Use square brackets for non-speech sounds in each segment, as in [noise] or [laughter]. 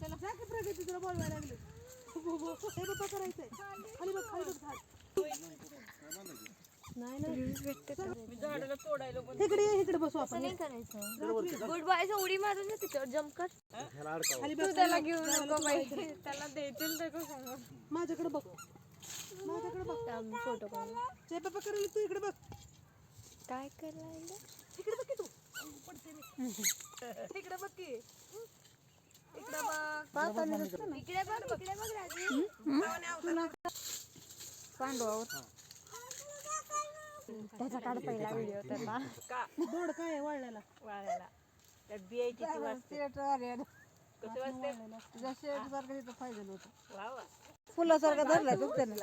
चला. जा की प्रगती तुला बोलवायला लागले. हे बाबा करायचंय खाली बघ खाली बघ झाड. नाही नाही. इकडे ये इकडे बसू आपण. नाही करायचं. गुड बायचं उडी मारून दे तिच्यावर जम्प कर खाली त्याला घेऊ नको बाई. त्याला देतील ते कसं माझ्याकडे बघ. माझ्याकडे बघ. फोटो काढ करेल तू इकडे बघ. काय करायला? इकडे बघ की तू. इकडे बघ की. इकडे बघ. इकडे बघ इकडे बघ राजू. पांडवावर त्याचा काढ पहिला व्हिडिओ त्याला दोड काय आहे वळण्याला ती वाजते? कसं वाजते वा वा. फुलासारखा धरला तू त्याने?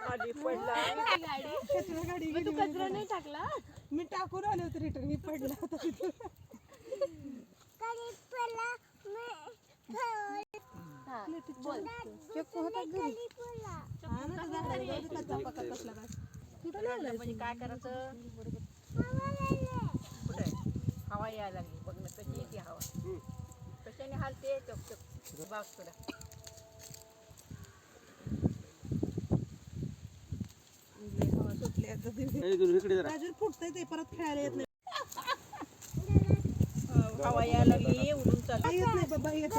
खाली पडला. कचरा गाडी तू कचरा नाही टाकला? मी टाकून आले होते रिटर्न मी पडला होता तिथं. हा बोल. चक्कू होता घरी? हा ना, त्या झाडाला जाऊ दे, कच्चा पक्का कसला काय. कुठं लागलाय? म्हणजे काय करायचं कुठे हवा यायला लागली बघ ना कशी येते हवा कशाने हालते चक चक बाग तुला फुटतंय ते परत खेळायला येत नाही हवा यायला लागली उडून चाल काय येत नाही बाबा येत.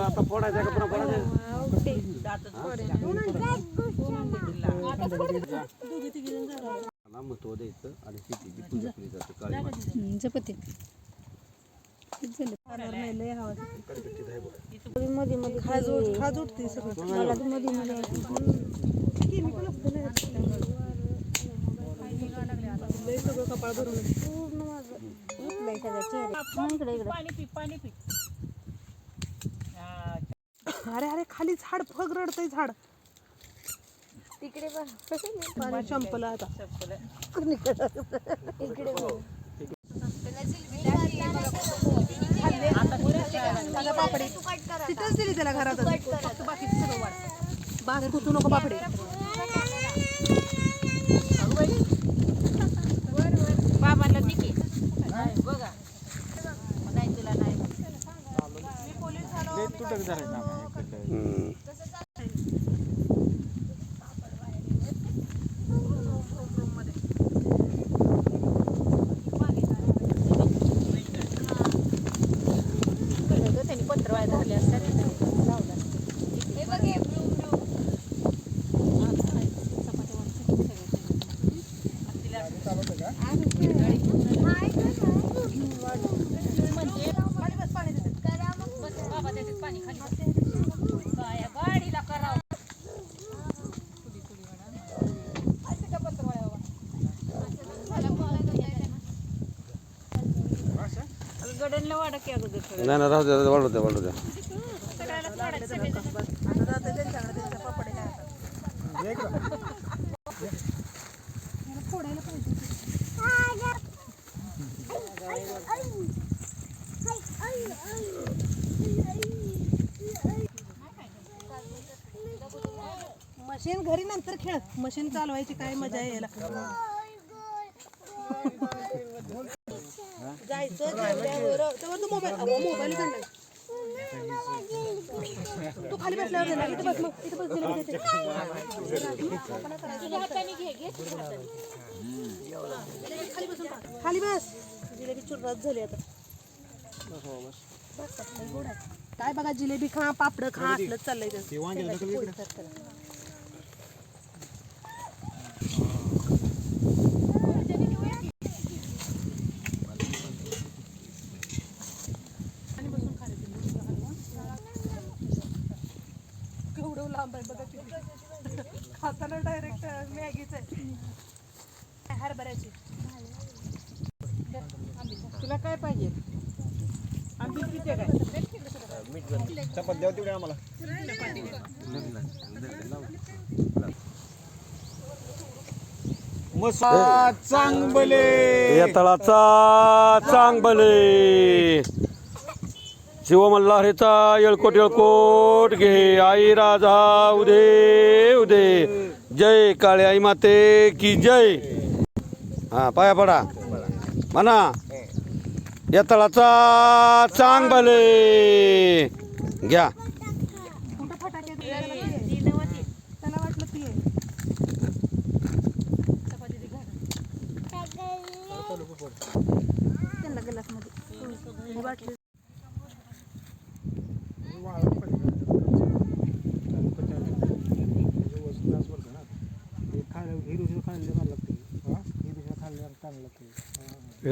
आता फोडायचा का पुन्हा फोडायचा महत्त्व द्यायचं आणि शेतीची पूजा केली जाते काळी माती करणार नाही, लय हवा सुटली. कडकट्टीत आहे बघा मध्ये मध्ये खाज उठ- खाज उठते सगळं मला तर मध्ये मध्ये केमिकल असतं ना यात. लय सगळं कपाळ भरून आहे. पूर्ण माझं उठलंय सगळं चेहरे इकडे इकडे पाणी पी पाणी पी अरे अरे खाली झाड फग रडतंय झाड तिकडे बघ पाणी संपलं आता संपलं. इकडे त्याला पापडी. तिथंच दिली त्याला घरात सगळं वाढ बास कुतू नको पापडी अगं बाई. बाबांना दे की बघा नाही तुला नाही हम्म. त्यांनी पत्रवाय धरले असतात हे बघ हे ब्लू ब्लू करा मग बस बाबा त्याच्यात पाणी खाली बस. बाया गाडीला करावं गडनला वाडा की अगोदर सगळं. नाही ना राहू द्या वाढू द्या वाढू द्या. मशीन घरी नंतर खेळ मशीन चालवायची काय मजा आहे [laughs] [laughs] जेवल्यावर तू मोबाईल मोबाईल काढला तू खाली बसल्यावर दे ना. इथं बस मग इथं बस दिलं खाली बसून खा. खाली बस जिलेबी चुररात झाली आता बस, लय गोड आहे. काय बघा जिलेबी खा पापड खा असलं चाललंय त्याचं. शेंगाची पोळी कर त्याला. आणि बसून खा रे तुम्ही. केवढं लांब आहे बघा किती. खाताना डायरेक्ट मॅगीच आहे हरभऱ्याची तुला काय पाहिजे आंबील किती आहे काय या तळाचा चांगबले. शिवमल्लारेचा येळकोट येळकोट घे. आई राजा उदे उदे. जय काळे आई माते की जय. हा पाया पडा. म्हणा. या तळाचा घ्या. फटाके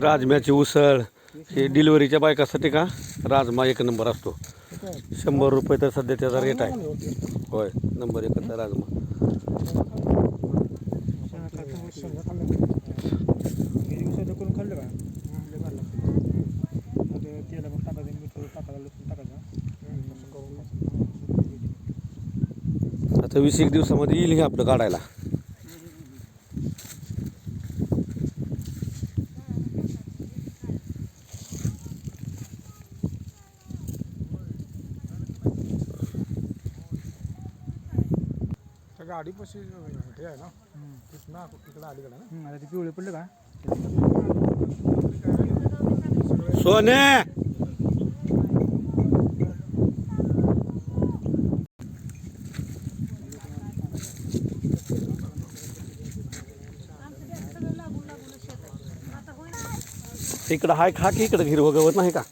राजम्याची उसळ हे डिलिव्हरीच्या बायकासाठी का? राजमा एक नंबर असतो. शंभर रुपये तर सध्या त्याचा रेट आहे. होय नंबर एकच आहे राजमा. आता वीस एक दिवसामध्ये येईल हे आपलं काढायला. गाडी पशी हे आहे ना. कृष्णा तिकडे अलीकडे ना. आता ते पिवळे पडले का? सोने! इकडं हाय खा की इकडं हिरवं गवत नाही का?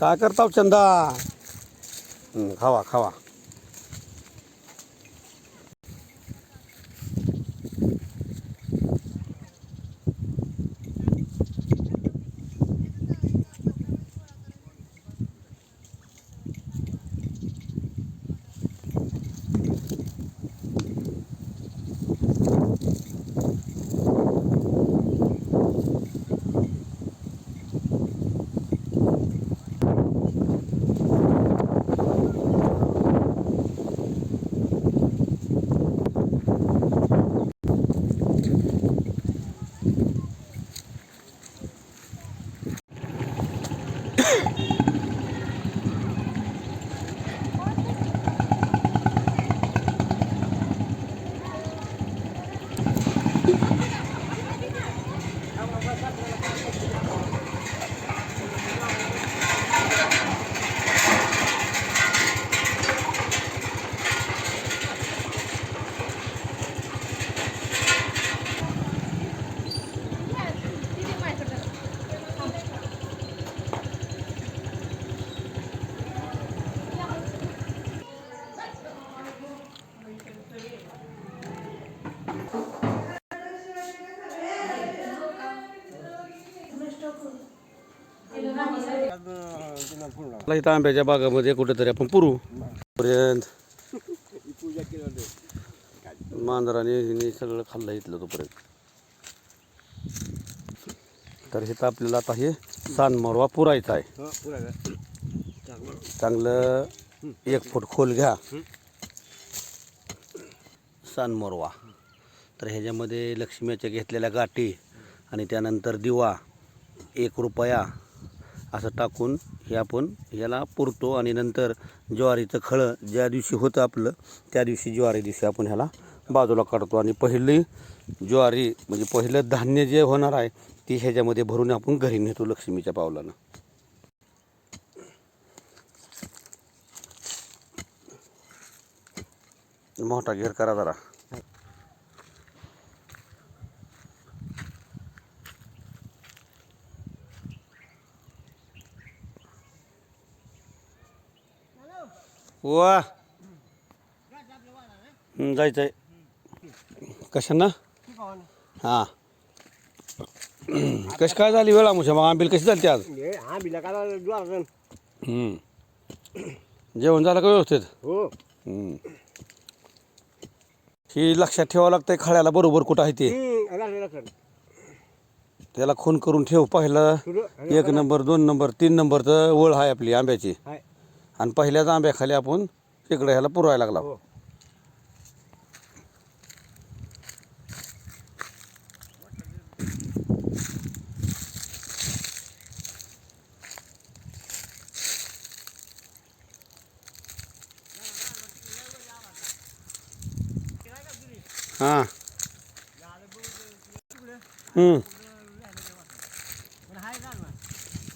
काय करता हो चंदा हं, खावा खावा मला इथं आंब्याच्या बागामध्ये कुठेतरी आपण पुरू. पर्यंत. मांजराने हिने सगळं खाल्लं इथलं तोपर्यंत. तर इथं आपल्याला आता हे सानमरवा पुरायचा आहे. चांगलं एक फूट खोल घ्या. सानमोरवा. तर ह्याच्यामध्ये लक्ष्मीच्या घेतलेल्या गाठी आणि त्यानंतर दिवा एक रुपया असं टाकून हे आपण ह्याला पुरतो आणि नंतर ज्वारीचं खळं ज्या दिवशी होतं आपलं त्या दिवशी ज्वारी दिवशी आपण ह्याला बाजूला काढतो. आणि पहिली ज्वारी म्हणजे पहिलं धान्य जे होणार आहे ती ह्याच्यामध्ये भरून आपण घरी नेतो लक्ष्मीच्या पावलानं. मोठा घेर करा जरा. वा. हं, जायचंय कशानं? हां. कशी काय झाली वेळा मुशा मग आंबील कशी झाली आज? हा बिला काला ज्वार. जेवण झालं का व्यवस्थित? हो. हं. ही लक्षात ठेवावं लागतंय खळ्याला बरोबर कुठं आहे ते. त्याला खून करून ठेव पहिला. एक नंबर दोन नंबर तीन नंबरचं ओळ आहे आपली आंब्याची. हाय. आणि पहिल्याच आंब्याखाली आपण तिकडे ह्याला पुरवायला लागला हो. हां.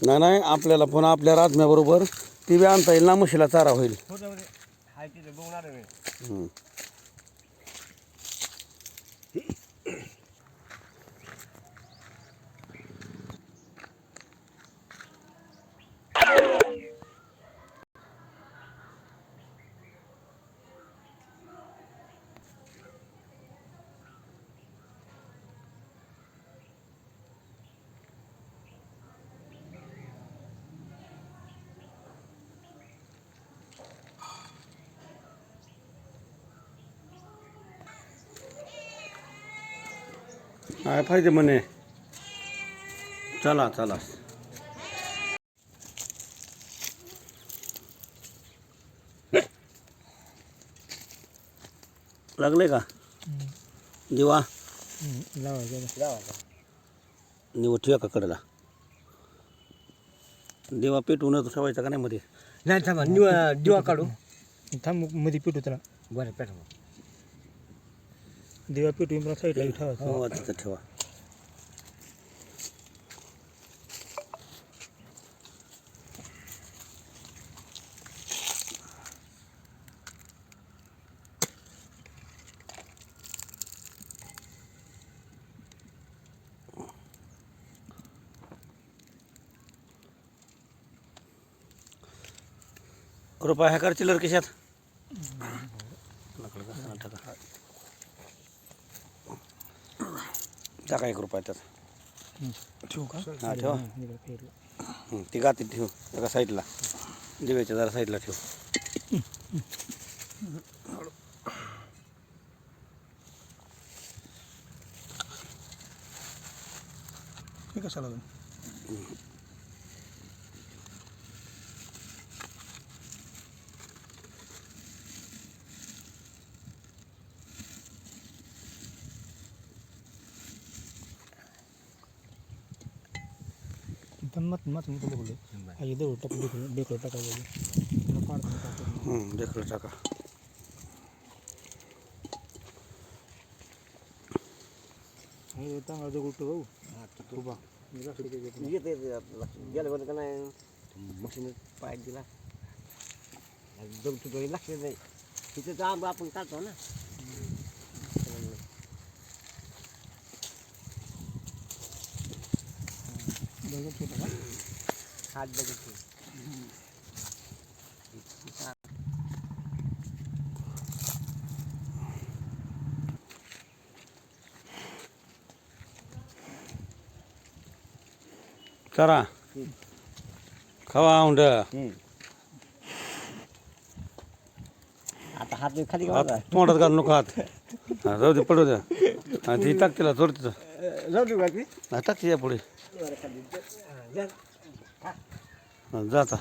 नाही नाही आपल्याला पण आपल्या राजम्याबरोबर ती बी आणता येईल ना म्हशीला चारा होईल. हम्म. काय पाहिजे म्हणे. चला चला. लागले का? दिवा? निवड ठेवा का कडेला? दिवा पेटवूनच ठेवायचा का नाही मध्ये? नाही थांबा निवा दिवा काढू. थांबमध्ये पेटू त्याला बरं पेटा देवा पेटू मला साईडला ठेवायचं हो। तिथं ठेवा रुपया ह्या कर चिल्लर कशात टाका टाका एक रुपया त्यात. ठेवू का? हा ठेवा. इकडे फेरलं. हं, ती गाती ठेव एका साईडला. दिव्याच्या जरा साईडला ठेव. हे कशाला जाऊन पण मत मत मी तुला बोललो आई दगड टाकून डेकोर डेकोर टाकायचं तुला पाडताना टाकतो हं, ढेकळं टाका दगड ठेव भाऊ. काही घेत नाही. गेलं बरं का नाही? मशीन पाय दिला. जमतो लक्ष नाही. तिथे आंबा आपण काढतो ना. छोटा का? हात बघतो करा खावा औंड आता हात खाली हात तोंडात घालू नको हात. जाऊ दे पडू द्या हा, ती टाक तिला चोर तिथं जाऊ दे बाकी. टाक तिच्या पुढे. जाता